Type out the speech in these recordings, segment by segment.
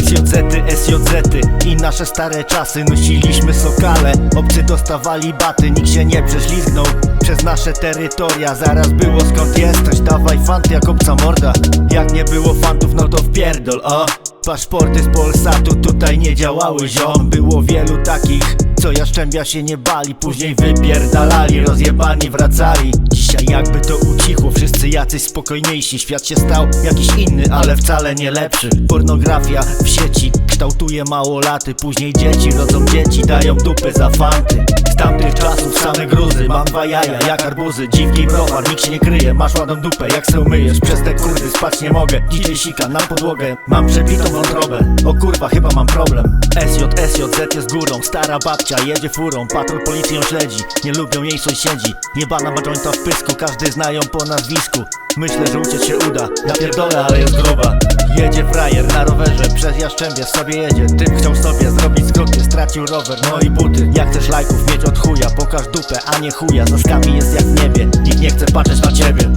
SJZ-y, SJZ-y i nasze stare czasy. Nosiliśmy sokale, obcy dostawali baty. Nikt się nie prześlizgnął przez nasze terytoria. Zaraz było skąd jesteś, dawaj fant jak obca morda. Jak nie było fantów, no to wpierdol, o. Paszporty z Polsatu tutaj nie działały, ziom. Było wielu takich, co jaszczębia się nie bali. Później wypierdalali, rozjebani wracali. Dzisiaj wszyscy jacyś spokojniejsi. Świat się stał jakiś inny, ale wcale nie lepszy. Pornografia w sieci kształtuje małolaty. Później dzieci rodzą dzieci, dają dupy za fanty tamtych czasów same gruzy, mam dwa jaja jak arbuzy. Dziwki browar, nikt się nie kryje, masz ładną dupę jak se umyjesz. Przez te kurwy spać nie mogę, dzisiaj sika na podłogę. Mam przebitą wątrobę, o kurwa chyba mam problem. SJ, SJZ jest górą, stara babcia jedzie furą. Patrol policji ją śledzi, nie lubią jej sąsiedzi. Niebana ma jointa w pysku, każdy zna ją po nazwisku. Myślę, że uciec się uda, ja pierdolę, ale jest gruba Jedzie frajer na rowerze, przez Jaszczębie sobie jedzie. Typ chciał sobie zrobić skróty, stracił rower, no i buty Jak chcesz lajków mieć od chuja, pokaż dupę, a nie chuja. Za skami jest jak w niebie, nikt nie chce patrzeć na ciebie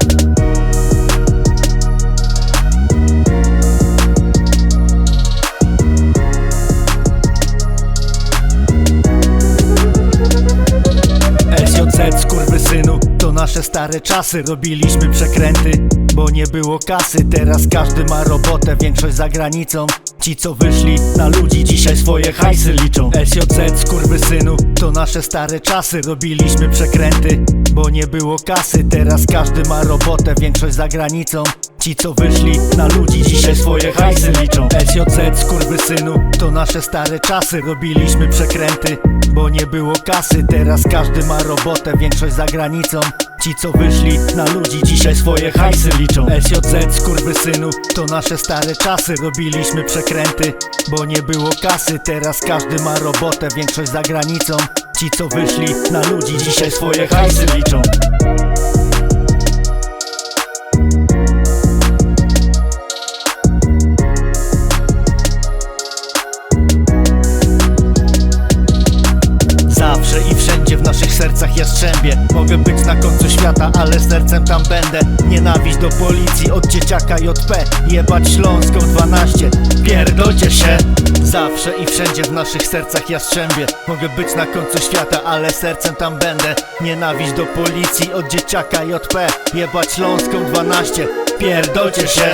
SJZ, skurwysynu, to nasze stare czasy. Robiliśmy przekręty, bo nie było kasy. Teraz każdy ma robotę, większość za granicą. Ci co wyszli na ludzi dzisiaj swoje hajsy liczą. SJZ, skurwysynu, to nasze stare czasy. Robiliśmy przekręty, bo nie było kasy. Teraz każdy ma robotę, większość za granicą. Ci co wyszli na ludzi dzisiaj swoje hajsy liczą. SJZ, skurwysynu, to nasze stare czasy. Robiliśmy przekręty, bo nie było kasy. Teraz każdy ma robotę, większość za granicą. Ci co wyszli na ludzi dzisiaj swoje hajsy liczą. SJZ, skurwysynu, to nasze stare czasy. Robiliśmy przekręty, bo nie było kasy. Teraz każdy ma robotę, większość za granicą. Ci co wyszli na ludzi dzisiaj swoje hajsy liczą Mogę być na końcu świata, ale sercem tam będę. Nienawiść do policji od dzieciaka JP Jebać Śląską 12, pierdolcie się. Zawsze i wszędzie w naszych sercach jastrzębie Mogę być na końcu świata, ale sercem tam będę. Nienawiść do policji od dzieciaka JP Jebać Śląską 12, pierdolcie się